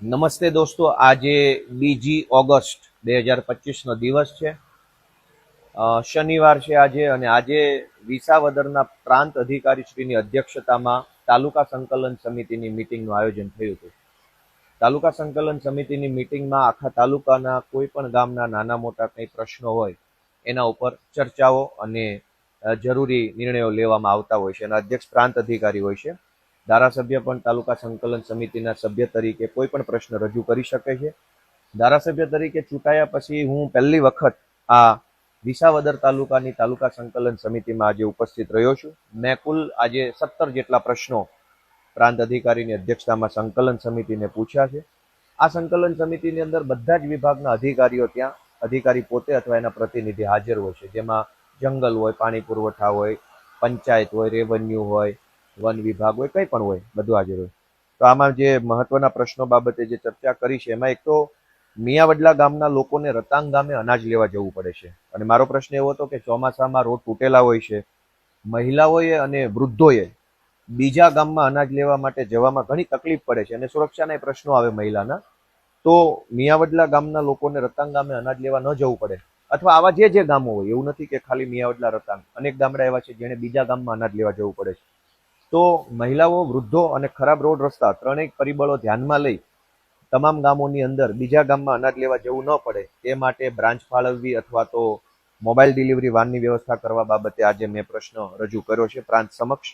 નમસ્તે દોસ્તો, આજે બીજી ઓગસ્ટ બે હજાર પચીસનો દિવસ છે. શનિવાર છે આજે અને આજે વિસાવદરના પ્રાંત અધિકારીશ્રીની અધ્યક્ષતામાં તાલુકા સંકલન સમિતિની મિટિંગનું આયોજન થયું હતું. તાલુકા સંકલન સમિતિની મિટિંગમાં આખા તાલુકાના કોઈ પણ ગામના નાના મોટા કંઈ પ્રશ્નો હોય, એના ઉપર ચર્ચાઓ અને જરૂરી નિર્ણયો લેવામાં આવતા હોય છે અને અધ્યક્ષ પ્રાંત અધિકારી હોય છે. ધારાસભ્ય પણ તાલુકા સંકલન સમિતિના સભ્ય તરીકે કોઈ પણ પ્રશ્ન રજૂ કરી શકે છે. ધારાસભ્ય તરીકે ચૂંટાયા પછી હું પહેલી વખત આ વિસાવદર તાલુકાની તાલુકા સંકલન સમિતિમાં આજે ઉપસ્થિત રહ્યો છું. મેં કુલ આજે સત્તર જેટલા પ્રશ્નો પ્રાંત અધિકારીની અધ્યક્ષતામાં સંકલન સમિતિને પૂછ્યા છે. આ સંકલન સમિતિની અંદર બધા જ વિભાગના અધિકારીઓ ત્યાં, અધિકારી પોતે અથવા એના પ્રતિનિધિ હાજર હોય છે. જેમાં જંગલ હોય, પાણી પુરવઠા હોય, પંચાયત હોય, રેવન્યુ હોય વન વિભાગ હોય, કંઈ પણ હોય, બધું હાજર હોય. તો આમાં જે મહત્વના પ્રશ્નો બાબતે જે ચર્ચા કરી છે, એમાં એક તો મિયાવડલા ગામના લોકોને રતાંગ ગામે અનાજ લેવા જવું પડે છે. અને મારો પ્રશ્ન એવો હતો કે ચોમાસામાં રોડ તૂટેલા હોય છે, મહિલાઓએ અને વૃદ્ધોએ બીજા ગામમાં અનાજ લેવા માટે જવામાં ઘણી તકલીફ પડે છે. અને સુરક્ષાના પ્રશ્નો આવે મહિલાના. તો મિયાવડલા ગામના લોકોને રતાંગ ગામે અનાજ લેવા ન જવું પડે. અથવા આવા જે જે ગામો હોય, એવું નથી કે ખાલી મિયાવડલા રતાંગ. અનેક ગામડા એવા છે જેને બીજા ગામમાં અનાજ લેવા જવું પડે છે. તો મહિલાઓ, વૃદ્ધો અને ખરાબ રોડ રસ્તા ત્રણેય પરિબળો ધ્યાનમાં લઈ તમામ ગામોની અંદર બીજા ગામમાં અનાજ લેવા જવું ન પડે, તે માટે બ્રાન્ચ ફાળવવી અથવા તો મોબાઈલ ડિલિવરી વાનની વ્યવસ્થા કરવા બાબતે આજે મેં પ્રશ્ન રજૂ કર્યો છે પ્રાંત સમક્ષ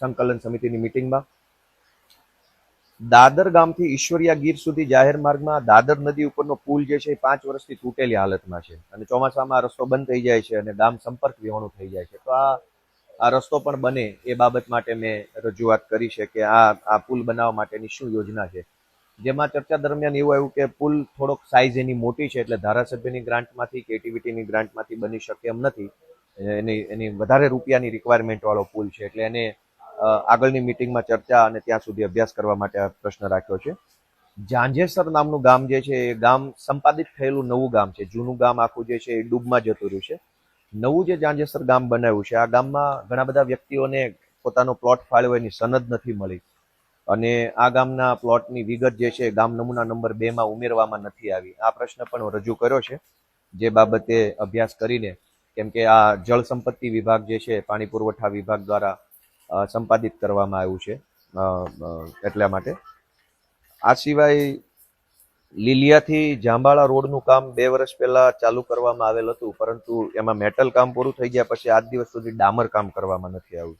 સંકલન સમિતિની મિટિંગમાં. દાદર ગામથી ઈશ્વરિયા ગીર સુધી જાહેર માર્ગમાં દાદર નદી ઉપરનો પુલ જે છે એ પાંચ વર્ષથી તૂટેલી હાલતમાં છે અને ચોમાસામાં રસ્તો બંધ થઈ જાય છે અને ગામ સંપર્ક વિહોણું થઈ જાય છે. તો આ આ રસ્તો પણ બને એ બાબત માટે મેં રજૂઆત કરી છે કે આ આ પુલ બનાવવા માટેની શું યોજના છે. જેમાં ચર્ચા દરમિયાન એવું આવ્યું કે પુલ થોડોક સાઇઝ એની મોટી છે એટલે ધારાસભ્યની ગ્રાન્ટમાંથી કે એટીવીટીની ગ્રાન્ટમાંથી બની શકે એમ નથી. એની એની વધારે રૂપિયાની રિક્વાયરમેન્ટવાળો પુલ છે એટલે એને આગળની મિટિંગમાં ચર્ચા અને ત્યાં સુધી અભ્યાસ કરવા માટે આ પ્રશ્ન રાખ્યો છે. ઝાંઝેસર નામનું ગામ જે છે એ ગામ સંપાદિત થયેલું નવું ગામ છે. જૂનું ગામ આખું જે છે એ ડૂબમાં જતું રહ્યું છે. નવું જે જાંજેસર ગામ બનાવ્યું છે, આ ગામમાં ઘણા બધા વ્યક્તિઓને પોતાનો પ્લોટ ફાળ્યો એની સનદ નથી મળી. અને આ ગામના પ્લોટની વિગત જે છે, ગામ નમૂના નંબર બેમાં ઉમેરવામાં નથી આવી. આ પ્રશ્ન પણ રજૂ કર્યો છે, જે બાબતે અભ્યાસ કરીને. કેમ કે આ જળ સંપત્તિ વિભાગ જે છે, પાણી પુરવઠા વિભાગ દ્વારા સંપાદિત કરવામાં આવ્યું છે એટલા માટે. આ સિવાય લીલિયાથી જાંબાળા રોડનું કામ બે વર્ષ પહેલા ચાલુ કરવામાં આવેલ હતું, પરંતુ એમાં મેટલ કામ પૂરું થઈ ગયા પછી આજ દિવસ સુધી ડામર કામ કરવામાં નથી આવ્યું.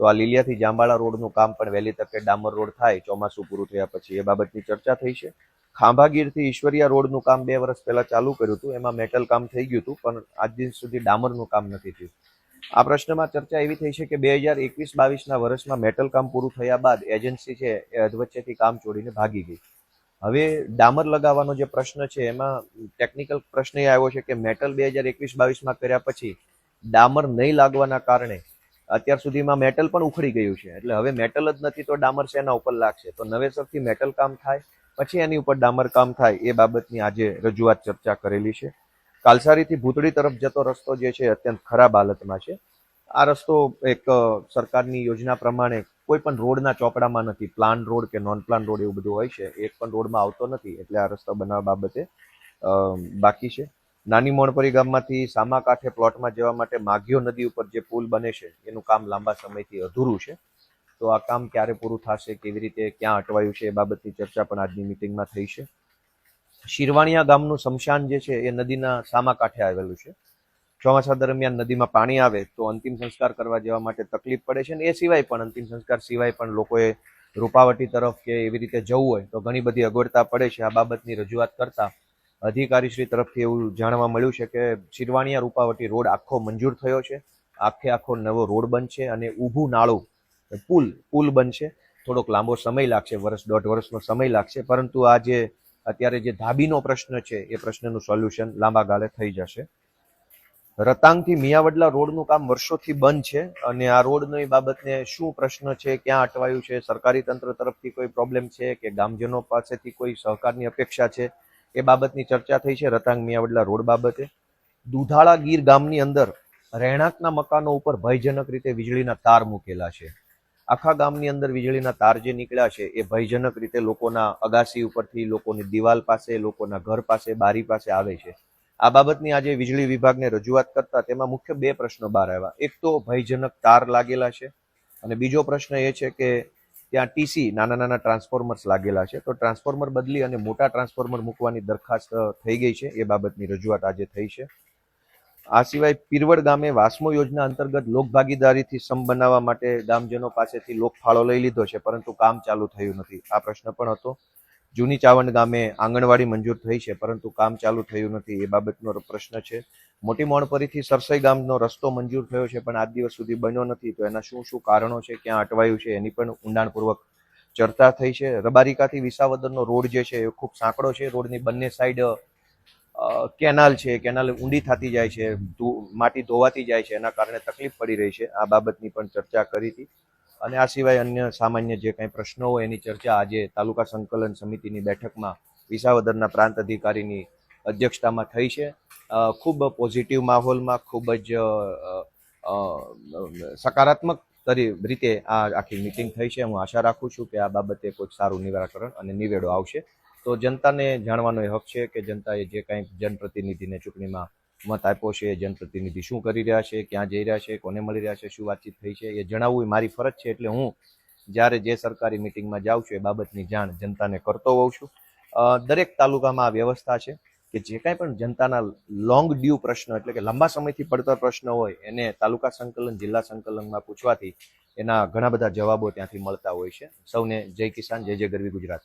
તો આ લીલિયાથી જાંબાળા રોડનું કામ પણ વહેલી તકે ડામર રોડ થાય, ચોમાસું પૂરું થયા પછી એ બાબતની ચર્ચા થઈ છે. ખાંભાગીરથી ઈશ્વરિયા રોડનું કામ બે વર્ષ પહેલાં ચાલુ કર્યું હતું, એમાં મેટલ કામ થઈ ગયું હતું, પણ આજ દિવસ સુધી ડામરનું કામ નથી થયું. આ પ્રશ્નમાં ચર્ચા એવી થઈ છે કે બે હજાર એકવીસ બાવીસના વર્ષમાં મેટલ કામ પૂરું થયા બાદ એજન્સી છે એ અધવચ્ચેથી કામ છોડીને ભાગી ગઈ. હવે ડામર લગાવવાનો જે પ્રશ્ન છે, એમાં ટેકનિકલ પ્રશ્ન એ આવ્યો છે કે મેટલ બે હજાર એકવીસ બાવીસમાં કર્યા પછી ડામર નહીં લાગવાના કારણે અત્યાર સુધીમાં મેટલ પણ ઉખડી ગયું છે. એટલે હવે મેટલ જ નથી તો ડામર શેના ઉપર લાગશે? તો નવેસરથી મેટલ કામ થાય, પછી એની ઉપર ડામર કામ થાય એ બાબતની આજે રજૂઆત ચર્ચા કરેલી છે. કાલસારીથી ભૂતળી તરફ જતો રસ્તો જે છે અત્યંત ખરાબ હાલતમાં છે. આ રસ્તો એક સરકારની યોજના પ્રમાણે કોઈ પણ રોડના ચોપડામાં નથી. પ્લાન રોડ કે નોન પ્લાન રોડ એવું બધું હોય છે એક પણ રોડમાં આવતો નથી. એટલે આ રસ્તો બનાવવા બાબતે બાકી છે. નાની મોણપરી ગામમાંથી સામા કાંઠે પ્લોટમાં જવા માટે માઘિયો નદી ઉપર જે પુલ બને છે, એનું કામ લાંબા સમયથી અધૂરું છે. તો આ કામ ક્યારે પૂરું થશે, કેવી રીતે, ક્યાં અટવાયું છે, એ બાબતની ચર્ચા પણ આજની મિટિંગમાં થઈ છે. શિરવાણિયા ગામનું શમશાન જે છે, એ નદીના સામા કાંઠે આવેલું છે. ચોમાસા દરમિયાન નદીમાં પાણી આવે તો અંતિમ સંસ્કાર કરવા જવા માટે તકલીફ પડે છે અને એ સિવાય પણ અંતિમ સંસ્કાર સિવાય પણ લોકોએ રૂપાવટી તરફ કે એવી રીતે જવું હોય તો ઘણી બધી અગવડતા પડે છે. આ બાબતની રજૂઆત કરતા અધિકારીશ્રી તરફથી એવું જાણવા મળ્યું છે કે શિરવાણિયા રૂપાવટી રોડ આખો મંજૂર થયો છે. આખે આખો નવો રોડ બનશે અને ઊભું નાળું, પુલ પુલ બનશે. થોડોક લાંબો સમય લાગશે, વર્ષ દોઢ વર્ષનો સમય લાગશે, પરંતુ આ જે અત્યારે જે ધાબીનો પ્રશ્ન છે એ પ્રશ્નનું સોલ્યુશન લાંબા ગાળે થઈ જશે. રતાંગથી મિયાવડલા રોડનું કામ વર્ષોથી બંધ છે અને આ રોડની બાબતને શું પ્રશ્ન છે, ક્યાં અટવાયું છે, સરકારી તંત્ર તરફથી કોઈ પ્રોબ્લેમ છે કે ગામજનો પાસેથી કોઈ સહકારની અપેક્ષા છે? એ બાબતની ચર્ચા થઈ છે રતાંગ મિયાવડલા રોડ બાબતે. દુધાળા ગીર ગામની અંદર રહેણાંકના મકાનો ઉપર ભયજનક રીતે વીજળીના તાર મૂકેલા છે. આખા ગામની અંદર વીજળીના તાર જે નીકળ્યા છે એ ભયજનક રીતે લોકોના અગાસી ઉપરથી લોકોની દિવાલ પાસે, લોકોના ઘર પાસે, બારી પાસે આવે છે. આ બાબતની આજે વીજળી વિભાગને રજૂઆત કરતા તેમાં મુખ્ય બે પ્રશ્નો બહાર આવ્યા. એક તો ભયજનક તાર લાગેલા છે અને બીજો પ્રશ્ન એ છે કે ત્યાં ટીસી નાના નાના ટ્રાન્સફોર્મર્સ લાગેલા છે. તો ટ્રાન્સફોર્મર બદલી અને મોટા ટ્રાન્સફોર્મર મૂકવાની દરખાસ્ત થઈ ગઈ છે. એ બાબતની રજૂઆત આજે થઈ છે. આ સિવાય પીરવડ ગામે વાસ્મો યોજના અંતર્ગત લોકભાગીદારીથી સમ બનાવવા માટે ગામજનો પાસેથી લોકફાળો લઈ લીધો છે, પરંતુ કામ ચાલુ થયું નથી. આ પ્રશ્ન પણ હતો. જૂની ચાવંડ ગામે આંગણવાડી મંજૂર થઈ છે, પરંતુ કામ ચાલુ થયું નથી. એ બાબતનો પ્રશ્ન છે. મોટી મોણપરીથી સરસઈ ગામનો રસ્તો મંજૂર થયો છે, પણ આજ દિવસ સુધી બન્યો નથી. તો એના શું શું કારણો છે, ક્યાં અટવાયું છે, એની પણ ઊંડાણપૂર્વક ચર્ચા થઈ છે. રબારિકાથી વિસાવદરનો રોડ જે છે, એ ખૂબ સાંકડો છે. રોડની બંને સાઈડ કેનાલ છે. કેનાલ ઊંડી થતી જાય છે માટી ધોવાતી જાય છે, એના કારણે તકલીફ પડી રહી છે. આ બાબતની પણ ચર્ચા કરી હતી. અને આ સિવાય અન્ય સામાન્ય જે કંઈ પ્રશ્નો હોય એની ચર્ચા આજે તાલુકા સંકલન સમિતિની બેઠકમાં વિસાવદરના પ્રાંત અધિકારીની અધ્યક્ષતામાં થઈ છે. ખૂબ પોઝિટિવ માહોલમાં, ખૂબ જ સકારાત્મક રીતે આ આખી મિટિંગ થઈ છે. હું આશા રાખું છું કે આ બાબતે કોઈ સારું નિરાકરણ અને નિવેડો આવશે. તો જનતાને જાણવાનો એ હક છે કે જનતાએ જે કાંઈ જનપ્રતિનિધિને ચૂંટણીમાં મત આપ્યો છે, જનપ્રતિનિધિ શું કરી રહ્યા છે, ક્યાં જઈ રહ્યા છે, કોને મળી રહ્યા છે, શું વાતચીત થઈ છે, એ જણાવવું એ મારી ફરજ છે, એટલે હું જ્યારે જે સરકારી મિટિંગમાં જાઉં છું એ બાબતની જાણ જનતાને કરતો હોઉં છું. દરેક તાલુકામાં આ વ્યવસ્થા છે કે જે કાંઈ પણ જનતાના લોંગ ડ્યુ પ્રશ્ન એટલે કે લાંબા સમયથી પડતર પ્રશ્ન હોય, એને તાલુકા સંકલન, જિલ્લા સંકલનમાં પૂછવાથી એના ઘણા બધા જવાબો ત્યાંથી મળતા હોય છે. સૌને જય કિસાન, જય જય ગરવી ગુજરાત.